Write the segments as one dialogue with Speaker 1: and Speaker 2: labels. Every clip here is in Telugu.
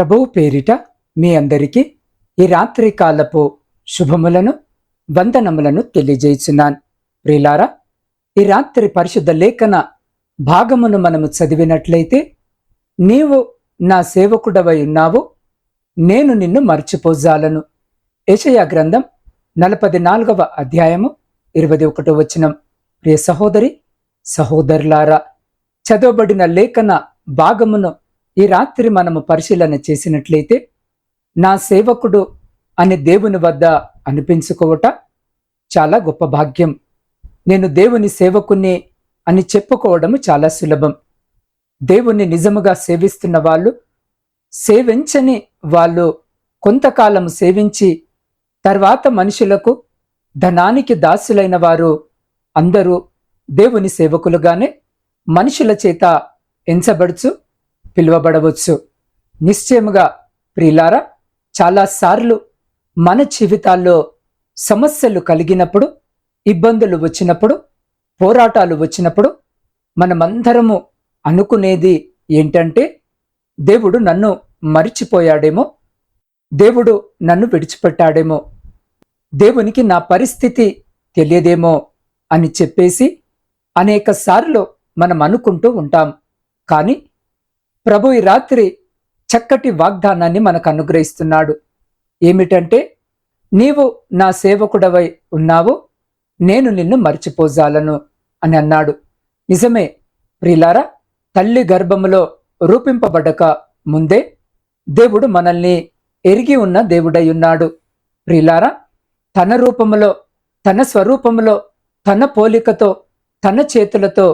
Speaker 1: ప్రభువు పేరిట మీ అందరికీ ఈ రాత్రి కాలపు శుభములను వందనములను తెలియజేస్తున్నాను ప్రిలారా ఈ రాత్రి పరిశుద్ధ లేఖన భాగమును మనము చదివినట్లయితే నీవు నా సేవకుడవై ఉన్నావు నేను నిన్ను మర్చిపోజాలను. యషయా గ్రంథం నలపది నాలుగవ అధ్యాయము ఇరవై ఒకటో వచనం. ప్రియ సహోదరి సహోదరులారా చదవబడిన లేఖన భాగమును ఈ రాత్రి మనము పరిశీలన చేసినట్లయితే నా సేవకుడు అని దేవుని వద్ద అనిపించుకోవట చాలా గొప్ప భాగ్యం. నేను దేవుని సేవకుని అని చెప్పుకోవడము చాలా సులభం. దేవుణ్ణి నిజముగా సేవిస్తున్న వాళ్ళు సేవించని వాళ్ళు కొంతకాలం సేవించి తర్వాత మనుషులకు ధనానికి దాసులైన వారు అందరూ దేవుని సేవకులుగానే మనుషుల చేత ఎంచబడుచు పిలువబడవచ్చు. నిశ్చయముగా ప్రియులారా చాలాసార్లు మన జీవితాల్లో సమస్యలు కలిగినప్పుడు ఇబ్బందులు వచ్చినప్పుడు పోరాటాలు వచ్చినప్పుడు మనమందరము అనుకునేది ఏంటంటే దేవుడు నన్ను మరిచిపోయాడేమో దేవుడు నన్ను విడిచిపెట్టాడేమో దేవునికి నా పరిస్థితి తెలియదేమో అని చెప్పేసి అనేక సార్లు మనం అనుకుంటూ ఉంటాం. కానీ ప్రభు ఈ రాత్రి చక్కటి వాగ్దానాన్ని మనకు అనుగ్రహిస్తున్నాడు. ఏమిటంటే నీవు నా సేవకుడవై ఉన్నావు నేను నిన్ను మర్చిపోజాలను అని అన్నాడు. నిజమే ప్రిలారా తల్లి గర్భములో రూపింపబడక ముందే దేవుడు మనల్ని ఎరిగి ఉన్న దేవుడై ఉన్నాడు. ప్రిలారా తన రూపములో తన స్వరూపములో తన పోలికతో తన చేతులతో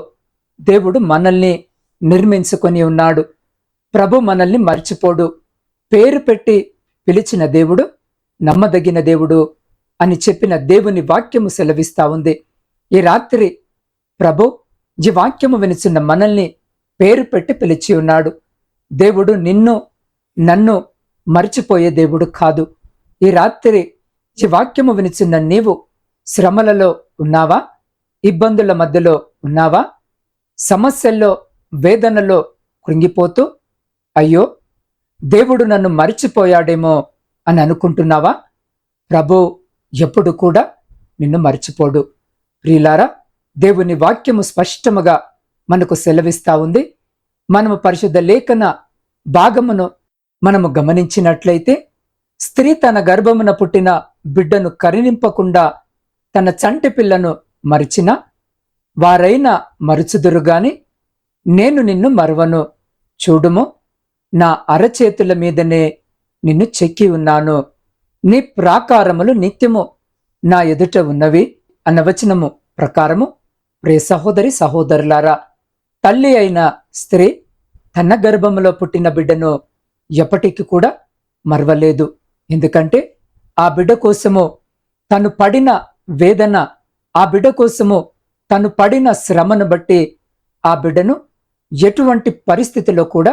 Speaker 1: దేవుడు మనల్ని నిర్మించుకొని ఉన్నాడు. ప్రభు మనల్ని మర్చిపోడు. పేరు పెట్టి పిలిచిన దేవుడు నమ్మదగిన దేవుడు అని చెప్పిన దేవుని వాక్యము సెలవిస్తా ఉంది. ఈ రాత్రి ప్రభు ఈ వాక్యము వినిచున్న మనల్ని పేరు పెట్టి పిలిచి ఉన్నాడు. దేవుడు నిన్ను నన్ను మర్చిపోయే దేవుడు కాదు. ఈ రాత్రి ఈ వాక్యము వినిచున్న నీవు శ్రమలలో ఉన్నావా? ఇబ్బందుల మధ్యలో ఉన్నావా? సమస్యల్లో వేదనలో కృంగిపోతూ అయ్యో దేవుడు నన్ను మర్చిపోయాడేమో అని అనుకుంటున్నావా? ప్రభు ఎప్పుడు కూడా నిన్ను మర్చిపోడు. ప్రియులారా దేవుని వాక్యము స్పష్టముగా మనకు సెలవిస్తా ఉంది. మనము పరిశుద్ధ లేఖన భాగమును మనము గమనించినట్లయితే స్త్రీ తన గర్భమున పుట్టిన బిడ్డను కరినింపకుండా తన చంటి పిల్లను మరిచిన వారైనా మరుచుదురుగాని నేను నిన్ను మరువను. చూడుము నా అరచేతుల మీదనే నిన్ను చెక్కి ఉన్నాను. నీ ప్రాకారములు నిత్యము నా ఎదుట ఉన్నవి అన్న వచనము ప్రకారము. ప్రే సహోదరి సహోదరులారా తల్లి అయిన స్త్రీ తన గర్భములో పుట్టిన బిడ్డను ఎప్పటికీ కూడా మరవలేదు. ఎందుకంటే ఆ బిడ్డ కోసము తను పడిన వేదన ఆ బిడ్డ కోసము తను పడిన శ్రమను బట్టి ఆ బిడ్డను ఎటువంటి పరిస్థితిలో కూడా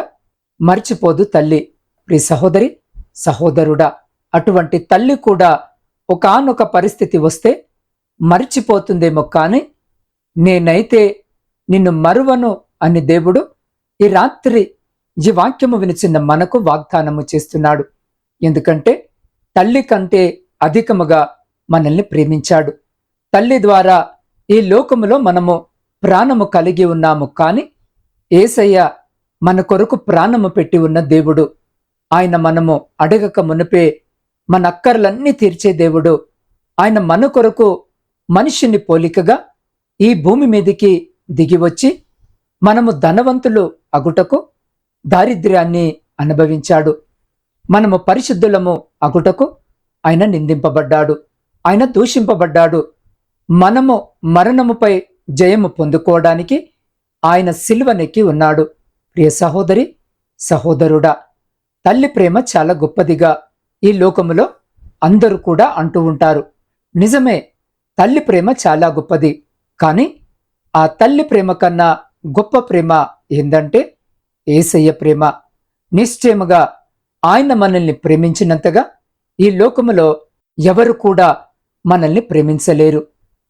Speaker 1: మర్చిపోదు తల్లి. ప్రి సహోదరి సహోదరుడా అటువంటి తల్లి కూడా ఒకానొక పరిస్థితి వస్తే మరిచిపోతుందేమో కానీ నేనైతే నిన్ను మరువను అని దేవుడు ఈ రాత్రి ఈ వాక్యము వినిచిన్న మనకు వాగ్దానము చేస్తున్నాడు. ఎందుకంటే తల్లి కంటే అధికముగా మనల్ని ప్రేమించాడు. తల్లి ద్వారా ఈ లోకములో మనము ప్రాణము కలిగి ఉన్నాము కానీ ఏసయ్య మన కొరకు ప్రాణము పెట్టి ఉన్న దేవుడు. ఆయన మనము అడగక మునిపే మన అక్కర్లన్నీ తీర్చే దేవుడు. ఆయన మన కొరకు మనిషిని పోలికగా ఈ భూమి మీదికి దిగివచ్చి మనము ధనవంతులు అగుటకు దారిద్ర్యాన్ని అనుభవించాడు. మనము పరిశుద్ధులము అగుటకు ఆయన నిందింపబడ్డాడు. ఆయన దూషింపబడ్డాడు. మనము మరణముపై జయము పొందుకోవడానికి ఆయన సిల్వనెక్కి ఉన్నాడు. ప్రియ సహోదరి సహోదరుడా తల్లి ప్రేమ చాలా గొప్పదిగా ఈ లోకములో అందరూ కూడా అంటూ ఉంటారు. నిజమే తల్లి ప్రేమ చాలా గొప్పది. కానీ ఆ తల్లి ప్రేమ కన్నా గొప్ప ప్రేమ ఏందంటే ఏసయ్య ప్రేమ. నిశ్చయముగా ఆయన మనల్ని ప్రేమించినంతగా ఈ లోకములో ఎవరు కూడా మనల్ని ప్రేమించలేరు.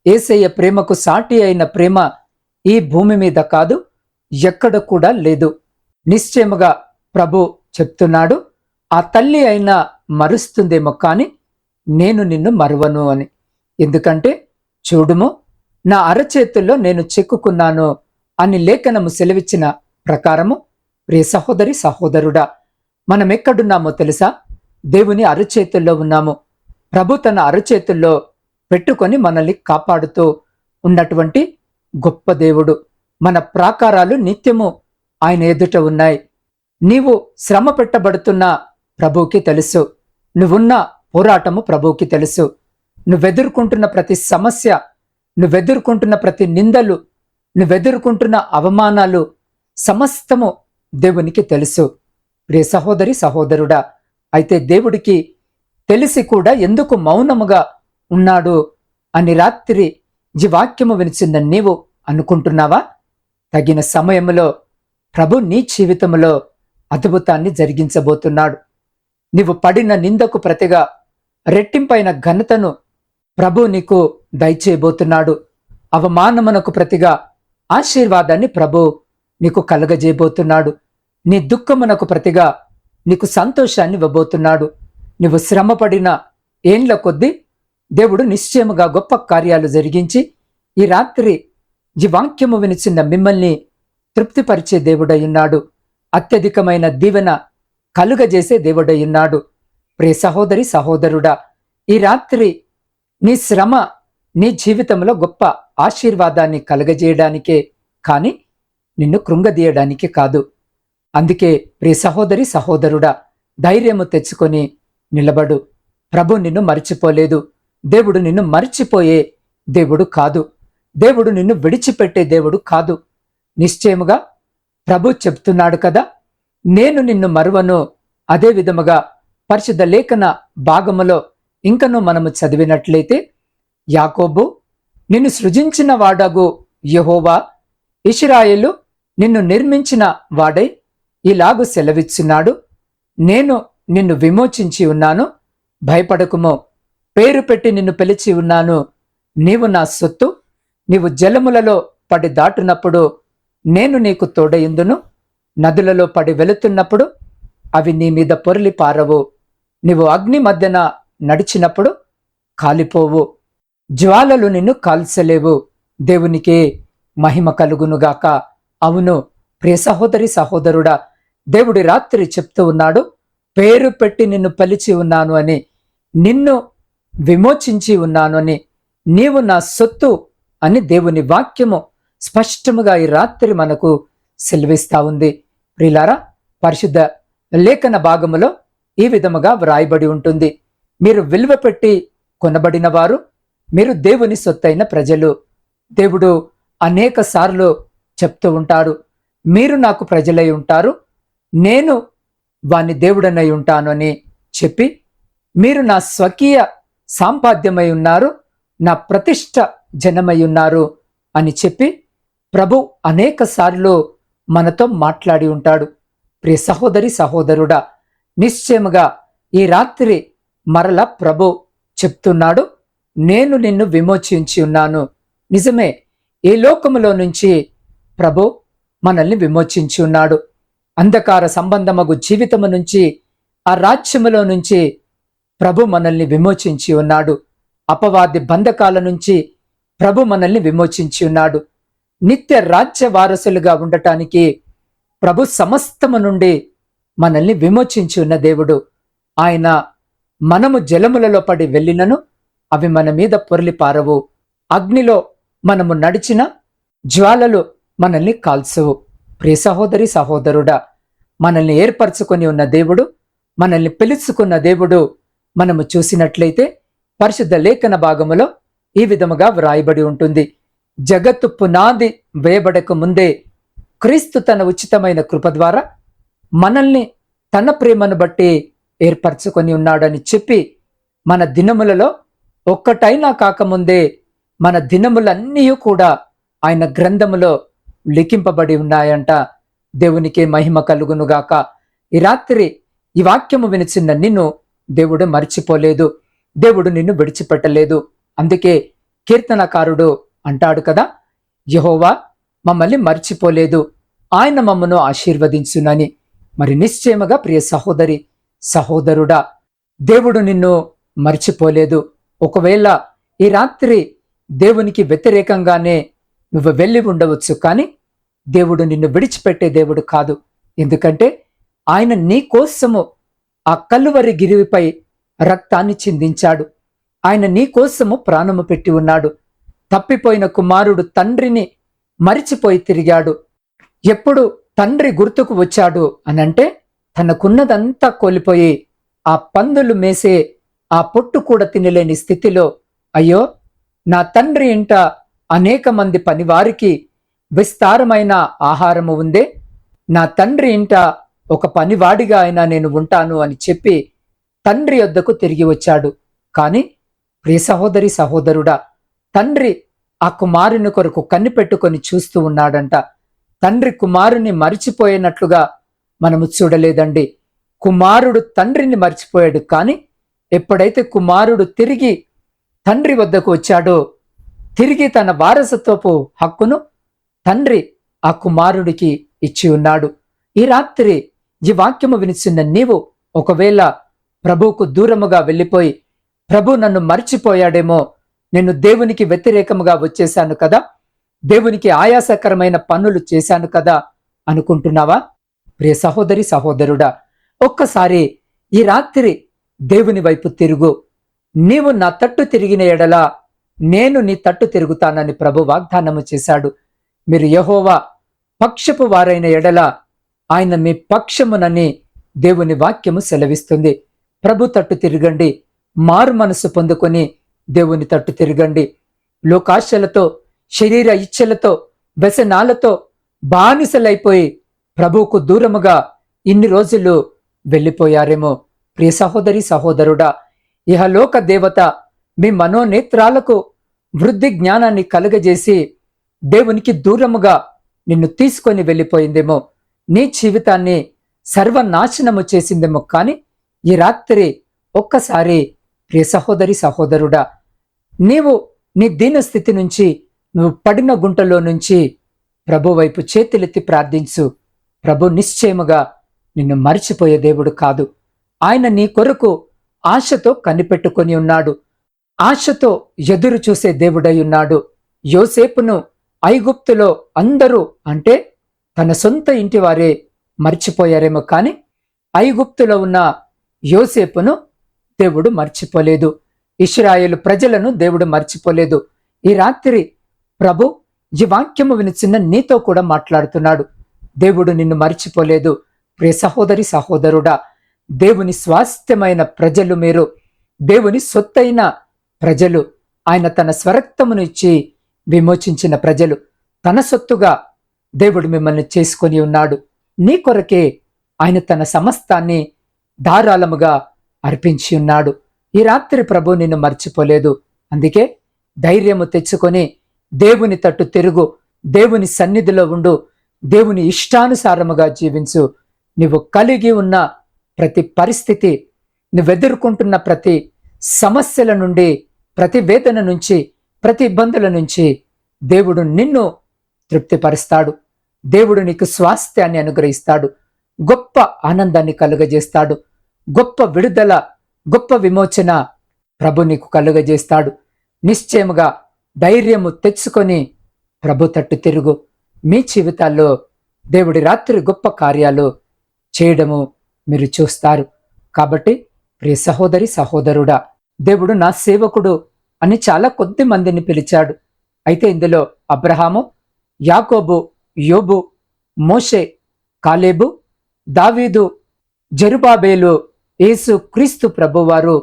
Speaker 1: ఏసయ్య ప్రేమకు సాటి అయిన ప్రేమ ఈ భూమి మీద కాదు ఎక్కడ కూడా లేదు. నిశ్చయముగా ప్రభు చెప్తున్నాడు ఆ తల్లి అయినా మరుస్తుందేమో కానీ నేను నిన్ను మరువను అని. ఎందుకంటే చూడుము నా అరచేతుల్లో నేను చెక్కుకున్నాను అని లేఖనము సెలవిచ్చిన ప్రకారము ప్రియ సహోదరి సహోదరుడా మనం ఎక్కడున్నామో తెలుసా? దేవుని అరచేతుల్లో ఉన్నాము. ప్రభు తన అరచేతుల్లో పెట్టుకొని మనల్ని కాపాడుతూ ఉన్నటువంటి గొప్ప దేవుడు. మన ప్రాకారాలు నిత్యము ఆయన ఎదుట ఉన్నాయి. నీవు శ్రమ పెట్టబడుతున్న ప్రభువుకి తెలుసు. నువ్వున్న పోరాటము ప్రభువుకి తెలుసు. నువ్వెదుర్కొంటున్న ప్రతి సమస్య నువ్వెదుర్కొంటున్న ప్రతి నిందలు నువ్వెదుర్కొంటున్న అవమానాలు సమస్తము దేవునికి తెలుసు. ప్రియ సహోదరి సహోదరుడా అయితే దేవుడికి తెలిసి కూడా ఎందుకు మౌనముగా ఉన్నాడు అని రాత్రి జీవాక్యము వినిచిందని నీవు అనుకుంటున్నావా? తగిన సమయంలో ప్రభు నీ జీవితంలో అద్భుతాన్ని జరిగించబోతున్నాడు. నీవు పడిన నిందకు ప్రతిగా రెట్టింపైన ఘనతను ప్రభు నీకు దయచేయబోతున్నాడు. అవమానమునకు ప్రతిగా ఆశీర్వాదాన్ని ప్రభు నీకు కలగజేయబోతున్నాడు. నీ దుఃఖమునకు ప్రతిగా నీకు సంతోషాన్ని ఇవ్వబోతున్నాడు. నువ్వు శ్రమపడిన ఏండ్ల కొద్దీ దేవుడు నిశ్చయముగా గొప్ప కార్యాలు జరిగించి ఈ రాత్రి ఈ వాక్యము వినిచిన మిమ్మల్ని తృప్తిపరిచే దేవుడయ్యున్నాడు. అత్యధికమైన దీవెన కలుగజేసే దేవుడయ్యున్నాడు. ప్రియ సహోదరి సహోదరుడా ఈ రాత్రి నీ శ్రమ నీ జీవితంలో గొప్ప ఆశీర్వాదాన్ని కలగజేయడానికే కాని నిన్ను కృంగదీయడానికి కాదు. అందుకే ప్రియ సహోదరి సహోదరుడా ధైర్యము తెచ్చుకొని నిలబడు. ప్రభు నిన్ను మర్చిపోలేదు. దేవుడు నిన్ను మర్చిపోయే దేవుడు కాదు. దేవుడు నిన్ను విడిచిపెట్టే దేవుడు కాదు. నిశ్చయముగా ప్రభు చెప్తున్నాడు కదా నేను నిన్ను మరువను. అదే విధముగా పరిశుద్ధ లేఖన భాగములో ఇంకను మనము చదివినట్లయితే యాకోబు నిన్ను సృజించిన వాడగు యహోవా ఇషిరాయలు నిన్ను నిర్మించిన వాడై ఇలాగు సెలవిచ్చున్నాడు. నేను నిన్ను విమోచించి ఉన్నాను భయపడకుము. పేరు పెట్టి నిన్ను పిలిచి ఉన్నాను. నీవు నా సొత్తు నీవు జలములలో పడి దాటునప్పుడు నేను నీకు తోడయుందును. నదులలో పడి వెళుతున్నప్పుడు అవి నీ మీద పొరలి పారవు. నీవు అగ్ని మధ్యన నడిచినప్పుడు కాలిపోవు. జ్వాలలు నిన్ను కాల్చలేవు. దేవునికి మహిమ కలుగునుగాక అవును ప్రియ సహోదరి సహోదరుడా దేవుడి రాత్రి చెప్తూ ఉన్నాడు పేరు పెట్టి నిన్ను పలిచి ఉన్నాను అని నిన్ను విమోచించి ఉన్నాను అని. నీవు నా సొత్తు అని దేవుని వాక్యము స్పష్టముగా ఈ రాత్రి మనకు సెలవిస్తా ఉంది. ప్రిలారా పరిశుద్ధ లేఖన భాగములో ఈ విధముగా వ్రాయబడి ఉంటుంది. మీరు విలువ పెట్టి కొనబడిన వారు మీరు దేవుని సొత్తైన ప్రజలు. దేవుడు అనేక సార్లు చెప్తూ ఉంటాడు మీరు నాకు ప్రజలై ఉంటారు నేను వాని దేవుడనై ఉంటాను అని చెప్పి మీరు నా స్వకీయ సాంపాద్యమై ఉన్నారు నా ప్రతిష్ట జనమయ్యున్నారు అని చెప్పి ప్రభు అనేక సార్లు మనతో మాట్లాడి ఉంటాడు. ప్రియ సహోదరి సహోదరుడా నిశ్చయముగా ఈ రాత్రి మరల ప్రభు చెప్తున్నాడు నేను నిన్ను విమోచించి ఉన్నాను. నిజమే ఈ లోకములో నుంచి ప్రభు మనల్ని విమోచించి ఉన్నాడు. అంధకార సంబంధమగు జీవితము నుంచి ఆ రాజ్యములో నుంచి ప్రభు మనల్ని విమోచించి ఉన్నాడు. అపవాది బంధకాల నుంచి ప్రభు మనల్ని విమోచించి ఉన్నాడు. నిత్య రాజ్య వారసులుగా ఉండటానికి ప్రభు సమస్తము నుండి మనల్ని విమోచించి ఉన్న దేవుడు. ఆయన మనము జలములలో పడి వెళ్ళినను అవి మన మీద పొరలి పారవు. అగ్నిలో మనము నడిచిన జ్వాలలు మనల్ని కాల్చవు. ప్రియ సహోదరి సహోదరుడా మనల్ని ఏర్పరచుకొని ఉన్న దేవుడు మనల్ని పిలుచుకున్న దేవుడు మనము చూసినట్లయితే పరిశుద్ధ లేఖన భాగములో ఈ విధముగా వ్రాయబడి ఉంటుంది. జగత్తు పునాది వేయబడక ముందే క్రీస్తు తన ఉచితమైన కృప ద్వారా మనల్ని తన ప్రేమను బట్టి ఏర్పరచుకొని ఉన్నాడని చెప్పి మన దినములలో ఒక్కటైనా కాకముందే మన దినములన్నీ కూడా ఆయన గ్రంథములో లిఖింపబడి ఉన్నాయంట. దేవునికి మహిమ కలుగునుగాక ఈ రాత్రి ఈ వాక్యము వినిచిన నిన్ను దేవుడు మర్చిపోలేదు. దేవుడు నిన్ను విడిచిపెట్టలేదు. అందుకే కీర్తనకారుడు అంటాడు కదా యహోవా మమ్మల్ని మర్చిపోలేదు ఆయన మమ్మను ఆశీర్వదించునని. మరి నిశ్చయముగా ప్రియ సహోదరి సహోదరుడా దేవుడు నిన్ను మర్చిపోలేదు. ఒకవేళ ఈ రాత్రి దేవునికి వ్యతిరేకంగానే నువ్వు వెళ్ళి ఉండవచ్చు కానీ దేవుడు నిన్ను విడిచిపెట్టే దేవుడు కాదు. ఎందుకంటే ఆయన నీ కోసము ఆ కల్లువరి గిరివిపై రక్తాన్ని చిందించాడు. ఆయన నీకోసము ప్రాణము పెట్టి ఉన్నాడు. తప్పిపోయిన కుమారుడు తండ్రిని మరిచిపోయి తిరిగాడు. ఎప్పుడు తండ్రి గుర్తుకు వచ్చాడు అనంటే తనకున్నదంతా కోల్పోయి ఆ పందులు మేసే ఆ పొట్టు కూడా తినలేని స్థితిలో అయ్యో నా తండ్రి ఇంట అనేక మంది పనివారికి విస్తారమైన ఆహారము ఉందే నా తండ్రి ఇంట ఒక పనివాడిగా అయినా నేను ఉంటాను అని చెప్పి తండ్రి వద్దకు తిరిగి వచ్చాడు. కాని ప్రియ సహోదరి సహోదరుడా తండ్రి ఆ కుమారుని కొరకు కన్ను పెట్టుకొని చూస్తూ ఉన్నాడంట. తండ్రి కుమారుని మరిచిపోయినట్లుగా మనము చూడలేదండి. కుమారుడు తండ్రిని మర్చిపోయాడు కానీ ఎప్పుడైతే కుమారుడు తిరిగి తండ్రి వద్దకు వచ్చాడో తిరిగి తన వారసత్వపు హక్కును తండ్రి ఆ కుమారుడికి ఇచ్చి ఉన్నాడు. ఈ రాత్రి ఈ వాక్యము వినిచున్న నీవు ఒకవేళ ప్రభువుకు దూరముగా వెళ్ళిపోయి ప్రభు నన్ను మర్చిపోయాడేమో. నేను దేవునికి వ్యతిరేకముగా వచ్చేశాను కదా. దేవునికి ఆయాసకరమైన పనులు చేశాను కదా అనుకుంటున్నావా? ప్రియ సహోదరి సహోదరుడా ఒక్కసారి ఈ రాత్రి దేవుని వైపు తిరుగు. నీవు నా తట్టు తిరిగిన ఎడలా నేను నీ తట్టు తిరుగుతానని ప్రభు వాగ్దానము చేశాడు. మీరు యహోవా పక్షపు వారైన ఎడల ఆయన మీ పక్షమునని దేవుని వాక్యము సెలవిస్తుంది. ప్రభు తట్టు తిరగండి. మారు మనసు పొందుకొని దేవుని తట్టు తిరగండి. లోకాశలతో శరీర ఇచ్ఛలతో వ్యసనాలతో బానిసలైపోయి ప్రభువుకు దూరముగా ఇన్ని రోజులు వెళ్ళిపోయారేమో. ప్రియ సహోదరి సహోదరుడా ఇహలోక దేవత మీ మనోనేత్రాలకు వృద్ధి జ్ఞానాన్ని కలుగజేసి దేవునికి దూరముగా నిన్ను తీసుకొని వెళ్ళిపోయిందేమో. నీ జీవితాన్ని సర్వనాశనము చేసిందేమో. కానీ ఈ రాత్రి ఒక్కసారి ప్రియ సహోదరి సహోదరుడా నీవు నీ దీన స్థితి నుంచి నువ్వు పడిన గుంటలో నుంచి ప్రభు వైపు చేతులెత్తి ప్రార్థించు. ప్రభు నిశ్చయముగా నిన్ను మరిచిపోయే దేవుడు కాదు. ఆయన నీ కొరకు ఆశతో కనిపెట్టుకొని ఉన్నాడు. ఆశతో ఎదురు చూసే దేవుడై ఉన్నాడు. యోసేపును ఐగుప్తులో అందరూ అంటే తన సొంత ఇంటి వారే మర్చిపోయారేమో కానీ ఐగుప్తులో ఉన్న యోసేపును దేవుడు మర్చిపోలేదు. ఇస్రాయేలు ప్రజలను దేవుడు మర్చిపోలేదు. ఈ రాత్రి ప్రభు ఈ వాక్యము వినిచిన్న నీతో కూడా మాట్లాడుతున్నాడు. దేవుడు నిన్ను మర్చిపోలేదు. ప్రియ సహోదరి సహోదరుడా దేవుని స్వాస్థ్యమైన ప్రజలు మీరు. దేవుని సొత్తైన ప్రజలు. ఆయన తన స్వరక్తమును ఇచ్చి విమోచించిన ప్రజలు. తన సొత్తుగా దేవుడు మిమ్మల్ని చేసుకొని ఉన్నాడు. నీ కొరకే ఆయన తన సమస్తాన్ని ధారాళముగా అర్పించి ఉన్నాడు. ఈ రాత్రి ప్రభు నిన్ను మర్చిపోలేదు. అందుకే ధైర్యము తెచ్చుకొని దేవుని తట్టు తిరుగు. దేవుని సన్నిధిలో ఉండు. దేవుని ఇష్టానుసారముగా జీవించు. నువ్వు కలిగి ఉన్న ప్రతి పరిస్థితి నువ్వెదుర్కొంటున్న ప్రతి సమస్యల నుండి ప్రతి వేదన నుంచి ప్రతి ఇబ్బందుల నుంచి దేవుడు నిన్ను తృప్తిపరుస్తాడు. దేవుడు నీకు స్వాస్థ్యాన్ని అనుగ్రహిస్తాడు. గొప్ప ఆనందాన్ని కలుగజేస్తాడు. గొప్ప విడుదల గొప్ప విమోచన ప్రభు నీకు కలుగజేస్తాడు. నిశ్చయముగా ధైర్యము తెచ్చుకొని ప్రభు తట్టు తిరుగు. మీ జీవితాల్లో దేవుడి రాత్రి గొప్ప కార్యాలు చేయడము మీరు చూస్తారు. కాబట్టి ప్రియ సహోదరి సహోదరుడా దేవుడు నా సేవకుడు అని చాలా కొద్ది మందిని పిలిచాడు. అయితే ఇందులో అబ్రహాము యాకోబు యోబు మోషే కాలేబు దావీదు జరుబాబేలు యేసు క్రీస్తు ప్రభువారు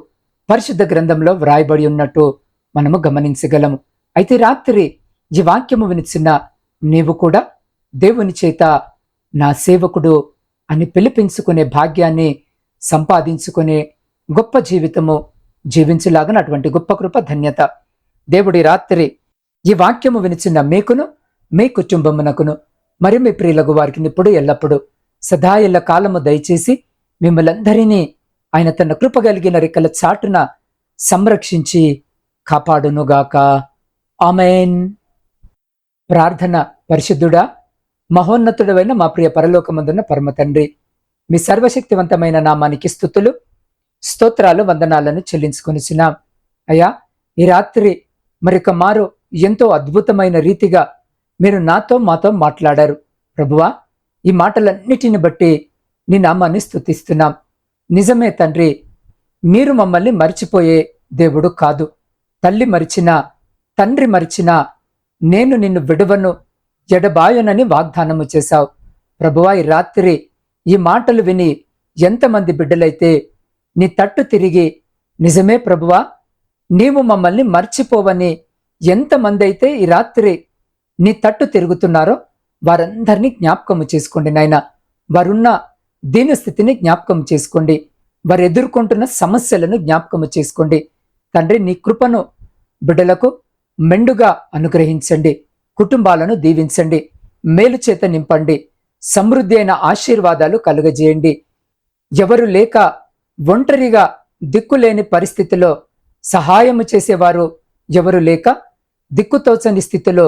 Speaker 1: పరిశుద్ధ గ్రంథంలో వ్రాయబడి ఉన్నట్టు మనము గమనించగలము. అయితే రాత్రి ఈ వాక్యము వినిచిన నీవు కూడా దేవుని చేత నా సేవకుడు అని పిలిపించుకునే భాగ్యాన్ని సంపాదించుకునే గొప్ప జీవితము జీవించలాగా అటువంటి గొప్ప కృప ధన్యత దేవుడి రాత్రి ఈ వాక్యము వినిచిన మీకును మీ కుటుంబమునకును మరి మీ ప్రియులకు వారికి ఇప్పుడు ఎల్లప్పుడూ సదా ఎల్ల కాలము దయచేసి మిమ్మల్ందరినీ ఆయన తన కృప కలిగిన రెక్కల చాటున సంరక్షించి కాపాడునుగాక. ఆమెన్. ప్రార్థన పరిశుద్ధుడా మహోన్నతుడవైన మా ప్రియ పరలోకమందున్న పరమ తండ్రి మీ సర్వశక్తివంతమైన నామానికి స్థుతులు స్తోత్రాలు వందనాలను చెల్లించుకొనిచున్నాం. అయ్యా ఈ రాత్రి మరొక మారు ఎంతో అద్భుతమైన రీతిగా మీరు నాతో మాతో మాట్లాడారు. ప్రభువా ఈ మాటలన్నిటిని బట్టి నీ నామాన్ని స్థుతిస్తున్నాం. నిజమే తండ్రి మీరు మమ్మల్ని మరిచిపోయే దేవుడు కాదు. తల్లి మరిచినా తండ్రి మరిచినా నేను నిన్ను విడవను ఎడబాయనని వాగ్దానము చేశావు. ప్రభువా ఈ రాత్రి ఈ మాటలు విని ఎంతమంది బిడ్డలైతే నీ తట్టు తిరిగి నిజమే ప్రభువా నీవు మమ్మల్ని మర్చిపోవని ఎంతమంది అయితే ఈ రాత్రి నీ తట్టు తిరుగుతున్నారో వారందరినీ జ్ఞాపకము చేసుకోండి నాయన. వారున్న దీనస్థితిని జ్ఞాపకం చేసుకోండి. వారు ఎదుర్కొంటున్న సమస్యలను జ్ఞాపకం చేసుకోండి. తండ్రి నీ కృపను బిడ్డలకు మెండుగా అనుగ్రహించండి. కుటుంబాలను దీవించండి. మేలు చేత నింపండి. సమృద్ధి అయిన ఆశీర్వాదాలు కలుగజేయండి. ఎవరు లేక ఒంటరిగా దిక్కులేని పరిస్థితిలో సహాయము చేసేవారు ఎవరు లేక దిక్కుతోచని స్థితిలో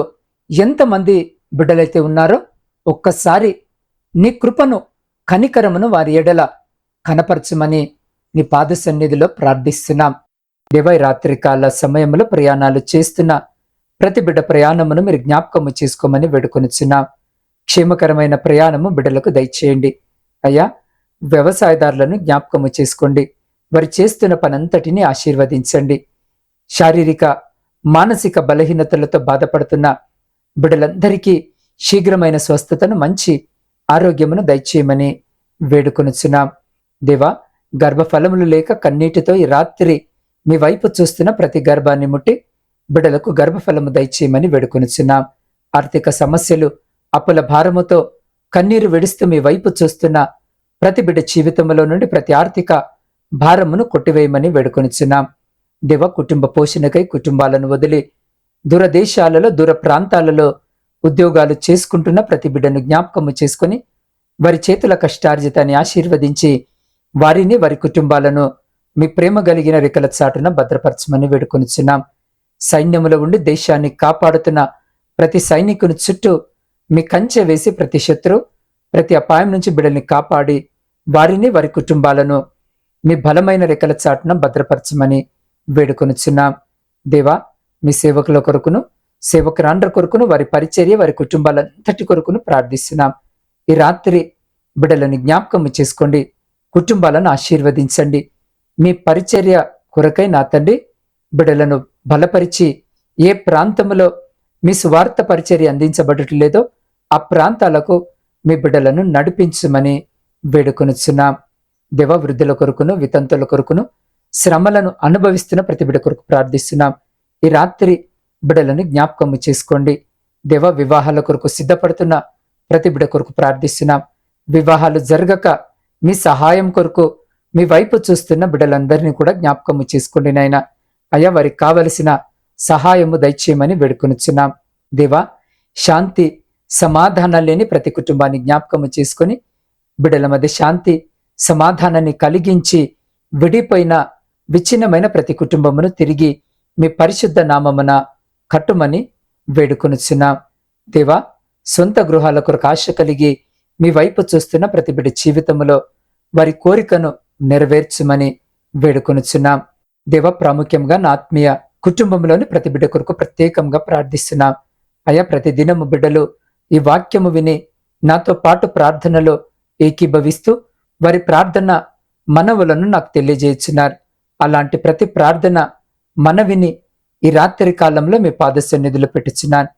Speaker 1: ఎంతమంది బిడ్డలైతే ఉన్నారో ఒక్కసారి నీ కృపను కనికరమును వారి ఎడల కనపరచమని నీ పాద సన్నిధిలో ప్రార్థిస్తున్నాం. దేవై రాత్రికాల సమయంలో ప్రయాణాలు చేస్తున్న ప్రతి బిడ్డ ప్రయాణమును మీరు జ్ఞాపకము చేసుకోమని వేడుకొనిచున్నాం. క్షేమకరమైన ప్రయాణము బిడ్డలకు దయచేయండి. అయ్యా వ్యవసాయదారులను జ్ఞాపకము చేసుకోండి. వారు చేస్తున్న పనంతటిని ఆశీర్వదించండి. శారీరక మానసిక బలహీనతలతో బాధపడుతున్న బిడ్డలందరికీ శీఘ్రమైన స్వస్థతను మంచి ఆరోగ్యమును దయచేయమని వేడుకొనుచున్నాం. దేవా గర్భఫలములు లేక కన్నీటితో ఈ రాత్రి మీ వైపు చూస్తున్న ప్రతి గర్భాన్ని ముట్టి బిడలకు గర్భఫలము దయచేయమని వేడుకొనుచున్నాం. ఆర్థిక సమస్యలు అప్పుల భారముతో కన్నీరు విడుస్తూ మీ వైపు చూస్తున్న ప్రతి బిడ్డ జీవితంలో నుండి ప్రతి ఆర్థిక భారమును కొట్టివేయమని వేడుకొనిచున్నాం. దివ కుటుంబ పోషణకై కుటుంబాలను వదిలి దూరదేశాలలో దూర ప్రాంతాలలో ఉద్యోగాలు చేసుకుంటున్న ప్రతి బిడ్డను జ్ఞాపకము చేసుకుని వారి చేతుల కష్టార్జితాన్ని ఆశీర్వదించి వారిని వారి కుటుంబాలను మీ ప్రేమ కలిగిన రెక్కల చాటున భద్రపరచమని వేడుకొనిచున్నాం. సైన్యములో ఉండి దేశాన్ని కాపాడుతున్న ప్రతి సైనికుని చుట్టూ మీ కంచె వేసి ప్రతి శత్రు ప్రతి అపాయం నుంచి బిడ్డల్ని కాపాడి వారిని వారి కుటుంబాలను మీ బలమైన రెక్కల చాటున భద్రపరచమని వేడుకొనుచున్నాం. దేవా మీ సేవకుల కొరకును సేవకురాండ్ర కొరకును వారి పరిచర్య వారి కుటుంబాలంతటి కొరకును ప్రార్థిస్తున్నాం. ఈ రాత్రి బిడ్డలను జ్ఞాపకం చేసుకోండి. కుటుంబాలను ఆశీర్వదించండి. మీ పరిచర్య కొరకై నా తండ్రి బిడ్డలను బలపరిచి ఏ ప్రాంతంలో మీ సువార్త పరిచర్య అందించబడట్లేదో ఆ ప్రాంతాలకు మీ బిడ్డలను నడిపించమని వేడుకొనుచున్నాం. దేవ వృద్ధుల కొరకును వితంతుల కొరకును శ్రమలను అనుభవిస్తున్న ప్రతి బిడ్డ కొరకు ప్రార్థిస్తున్నాం. ఈ రాత్రి బిడలను జ్ఞాపకము చేసుకోండి. దేవ వివాహాల కొరకు సిద్ధపడుతున్న ప్రతి బిడ కొరకు ప్రార్థిస్తున్నాం. వివాహాలు జరగక మీ సహాయం కొరకు మీ వైపు చూస్తున్న బిడ్డలందరినీ కూడా జ్ఞాపకము చేసుకోండి నాయన. అయ్యా వారికి కావలసిన సహాయము దయచేయమని వేడుకొనిచ్చున్నాం దేవా శాంతి సమాధానం లేని ప్రతి కుటుంబాన్ని జ్ఞాపకము చేసుకొని బిడ్డల మధ్య శాంతి సమాధానాన్ని కలిగించి విడిపోయిన విచ్ఛిన్నమైన ప్రతి కుటుంబమును తిరిగి మీ పరిశుద్ధ నామమున కట్టుమని వేడుకొనుచున్నాం. దేవా సొంత గృహాల కొరకు ఆశ కలిగి మీ వైపు చూస్తున్న ప్రతి బిడ్డ జీవితంలో వారి కోరికను నెరవేర్చమని వేడుకొనుచున్నాం. దేవ ప్రాముఖ్యంగా నా ఆత్మీయ కుటుంబంలోని ప్రతి బిడ్డ కొరకు ప్రత్యేకంగా ప్రార్థిస్తున్నాం. అయా ప్రతి దినము బిడ్డలు ఈ వాక్యము విని నాతో పాటు ప్రార్థనలో ఏకీభవిస్తూ వారి ప్రార్థన మనవులను నాకు తెలియజేస్తున్నారు అలాంటి ప్రతి ప్రార్థన మనవిని ఈ రాత్రి కాలంలో మీ పాద సన్నిధిలో పెట్టుచున్నాను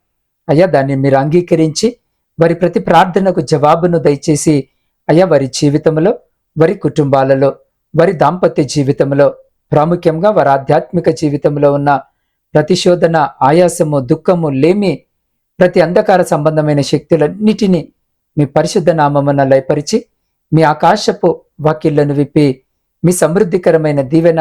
Speaker 1: అయ్యా దాన్ని మీరు అంగీకరించి వారి ప్రతి ప్రార్థనకు జవాబును దయచేసి అయ్యా వారి జీవితంలో వారి కుటుంబాలలో వారి దాంపత్య జీవితంలో ప్రాముఖ్యంగా వారి ఆధ్యాత్మిక జీవితంలో ఉన్న ప్రతిశోధన ఆయాసము దుఃఖము లేమి ప్రతి అంధకార సంబంధమైన శక్తులన్నిటినీ మీ పరిశుద్ధ నామమున లయపరిచి మీ ఆకాశపు వాకిళ్ళను విప్పి మీ సమృద్ధికరమైన దీవెన